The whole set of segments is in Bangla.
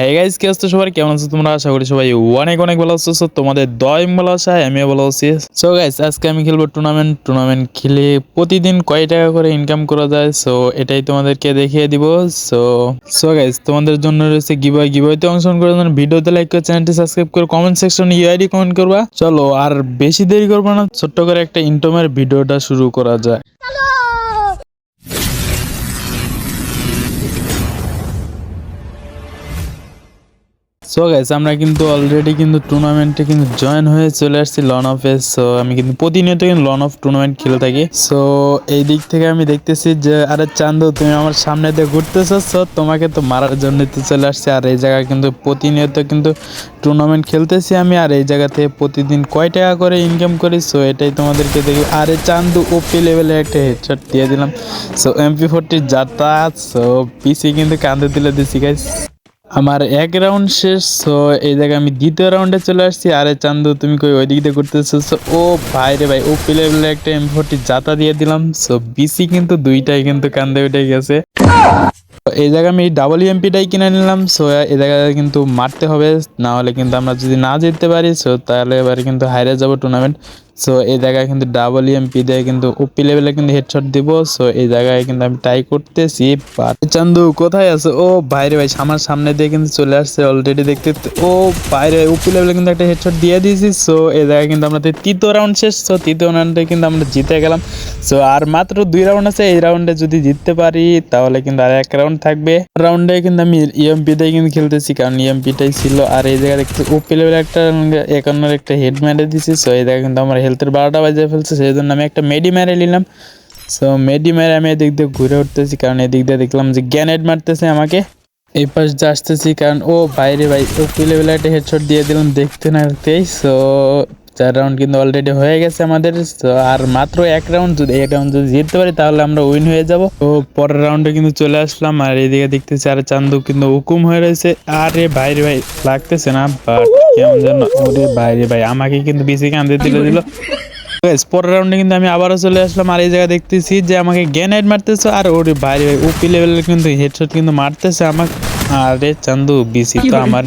হ্যাঁ গাইজ কি আসতো সবাই কেমন আছো তোমরা? আশা করি সবাই অনেক অনেক ভালো So, তোমাদের দয় ভালো আছে আমিও ভালো আছি। সো গাইজ আজকে আমি খেলব টুর্নামেন্ট টুর্নামেন্ট খেলে প্রতিদিন কয় টাকা করে ইনকাম করা যায়? সো এটাই তোমাদেরকে দেখিয়ে দিব। সো সো গাইজ তোমাদের জন্য রয়েছে গিবয় গিবয়তে অংশগ্রহণ করার জন্য ভিডিওতে লাইক করে চ্যানেলটি সাবস্ক্রাইব করে কমেন্ট সেকশনে ইউআইডি কমেন্ট করবা। চলো আর বেশি দেরি করব না ছোট্ট করে একটা ইন্টোমের ভিডিওটা শুরু করা যায় সো গাইস আমরা কিন্তু অলরেডি কিন্তু টুর্নামেন্টে কিন্তু জয়েন হয়ে চলে আসছি লন অফে সো আমি কিন্তু প্রতিনিয়ত কিন্তু লন অফ টুর্নামেন্ট খেলে থাকি। সো এই দিক থেকে আমি দেখতেছি যে, আরে চান্দু, তুমি আমার সামনে দিয়ে ঘুরতেছো সো তোমাকে তো মারার জন্য চলে আসছে। আর এই জায়গায় কিন্তু প্রতিনিয়ত কিন্তু টুর্নামেন্ট খেলতেছি আমি, আর এই জায়গা থেকে প্রতিদিন কয় টাকা করে ইনকাম করি সো এটাই তোমাদেরকে দেখি। আরে চান্দু ওপি লেভেলে একটা হেডশট দিয়ে দিলাম। সো এমপি ফোরটির যাতায়াত সো পিসি কিন্তু কান্দে দিলে দিছি গাইস আমার এক রাউন্ড শেষ সো এই জায়গায় আমি দ্বিতীয় রাউন্ডে চলে আসছি। আরে চান্দু তুমি কই ওই দিক করতেছো So, ও ভাই রে ভাই ও প্লে একটা এম ফোরটি জাতা দিয়ে দিলাম। সো বিসি কিন্তু দুইটাই কিন্তু কান্দে উঠে গেছে। এই জায়গায় আমি ডাবল এমপিটাই কিনে নিলাম। সো এই জায়গায় কিন্তু মারতে হবে না হলে কিন্তু আমরা যদি না জিততে পারি সো তাহলে এবারে কিন্তু হাইরে যাব টুর্নামেন্ট সো এই জায়গায় কিন্তু ডাবল এমপি দিয়ে কিন্তু ওপি লেভেলে কিন্তু হেডশট দিব। সো এই জায়গায় কিন্তু আমি ট্রাই করতেছি বাট চান্দু কোথায় আছে? ও বাইরে ভাই, আমার সামনে দিয়ে কিন্তু চলে আসছে অলরেডি দেখতে। ও বাইরে ওপি লেভেলে কিন্তু একটা হেডশট দিয়ে দিয়েছি। সো এই জায়গায় কিন্তু আমরা তৃতীয় রাউন্ড শেষ। সো তৃতীয় রাউন্ডে কিন্তু আমরা জিতে গেলাম। সো আর মাত্র দুই রাউন্ড আছে। এই রাউন্ডে যদি জিততে পারি, তাহলে কিন্তু আর এক রাউন্ড থাকবে। রাউন্ডে কিন্তু আমি ইএমপি দিয়ে কিন্তু খেলতেছি, কারণ ইএমপিটাই ছিল। আর এই জায়গায় দেখতে ওপি লেভেলে একটা, একান্নর একটা হেড মেরে দিছি সো এই জায়গায় কিন্তু আমার হেলথের বারোটা বাজে ফেলছে সেই জন্য আমি একটা মেডি মেরে নিলাম। সো মেডি মেরে আমি এদিক দিয়ে ঘুরে উঠতেছি, কারণ এদিক দিয়ে দেখলাম যে গ্যানেড মারতেছে আমাকে। এই পাশ দিয়ে আসতেছি, কারণ, ও বাইরে ভাই ওপি লেভেলে একটা হেডশট দিয়ে দিলাম দেখতে না দেখতেই। সো চার রাউন্ড কিন্তু অলরেডি হয়ে গেছে আমাদের। তো আর মাত্র এক রাউন্ড যদি, এক রাউন্ড যদি জিততে পারি, তাহলে আমরা উইন হয়ে যাব। তো পরের রাউন্ডে কিন্তু চলে আসলাম, আর এদিকে দেখতেছি আর চান্দু কিন্তু হুকুম হয়ে রয়েছে। আরে ভাইরে ভাই, লাগতেছে না বাট কেমন যেন ওরে বাইরে ভাই। আমাকে কিন্তু বেশি কান্দে দিল দিল। পরের রাউন্ডে কিন্তু আমি আবারও চলে আসলাম আর এই জায়গায় দেখতেছি যে আমাকে গ্যানাইট মারতেছে আর ওরে বাইরে ভাই ওপি লেভেলের কিন্তু হেডশট কিন্তু মারতেছে আমাকে। আরে চান্দু বিসি তো আমার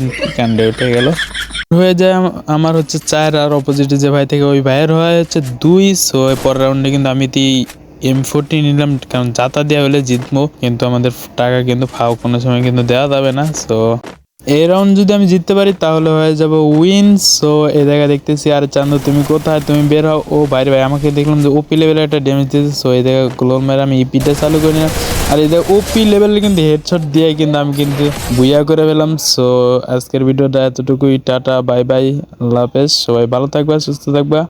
উঠে গেল। হয়ে যায় আমার হচ্ছে চার আর অপোজিটে যে ভাই থেকে ওই ভাইয়ের হয়ে হচ্ছে দুই। সো পরের রাউন্ডে কিন্তু আমি তি এম ফোরটি নিলাম কারণ যাতা দেওয়া হলে জিতবো কিন্তু আমাদের টাকা কিন্তু ফাও কোনো সময় কিন্তু দেওয়া যাবে না সো এই রাউন্ড যদি আমি জিততে পারি, তাহলে হয়ে যাব উইন সো এই জায়গায় দেখতেছি, আর চান্দু, তুমি কোথায়? তুমি বের হও। ও বাইরে ভাই, আমাকে দেখলাম যে ওপি লেভেলে একটা ড্যামেজ দিয়েছে। সো এই জায়গায় গ্লোর মেরে আমি ইপিটা চালু করে নিলাম আর এই জায়গায় ওপি লেভেলে কিন্তু হেডশট দিয়ে কিন্তু আমি কিন্তু বুইয়া করে ফেলাম সো আজকের ভিডিওটা এতটুকুই। টাটা বাই বাই আল্লাহ সবাই ভালো থাকবা, সুস্থ থাকবা।